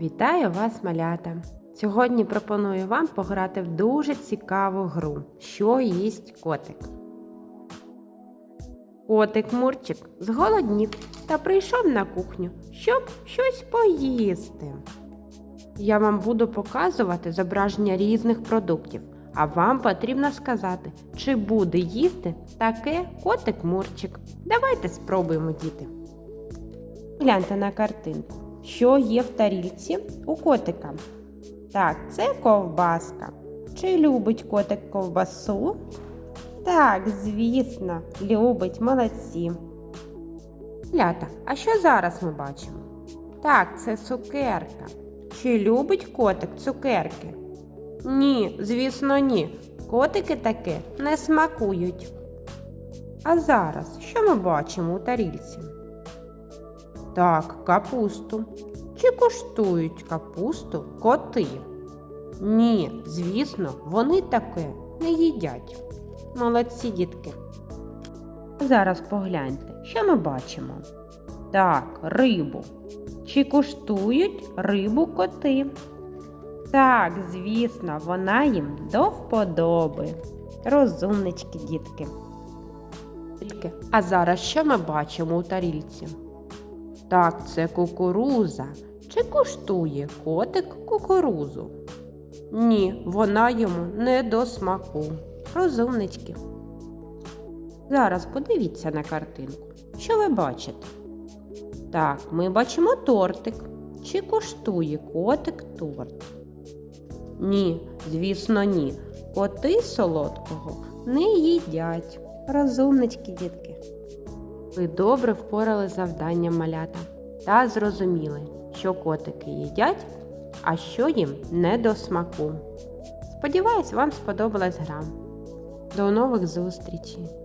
Вітаю вас, малята! Сьогодні пропоную вам пограти в дуже цікаву гру, що їсть котик. Котик Мурчик зголоднів та прийшов на кухню, щоб щось поїсти. Я вам буду показувати зображення різних продуктів, а вам потрібно сказати, чи буде їсти таке котик Мурчик. Давайте спробуємо, діти. Гляньте на картинку. Що є в тарілці у котика? Так, це ковбаска. Чи любить котик ковбасу? Так, звісно, любить молодці. Лята, а що зараз ми бачимо? Так, це цукерка. Чи любить котик цукерки? Ні, звісно, ні. Котики таке не смакують. А зараз що ми бачимо у тарілці? Так, капусту. Чи куштують капусту коти? Ні, звісно, вони таке не їдять. Молодці дітки. Зараз погляньте, що ми бачимо. Так, рибу. Чи куштують рибу коти? Так, звісно, вона їм до вподоби. Розумнички, дітки. Дітки, а зараз що ми бачимо у тарільці? Так, це кукуруза. Чи куштує котик кукурузу? Ні, вона йому не до смаку. Розумнички. Зараз подивіться на картинку. Що ви бачите? Так, ми бачимо тортик. Чи куштує котик торт? Ні, звісно, ні. Коти солодкого не їдять. Розумнички, дітки. Ви добре впорали завдання малята та зрозуміли, що котики їдять, а що їм не до смаку. Сподіваюсь, вам сподобалась гра. До нових зустрічей!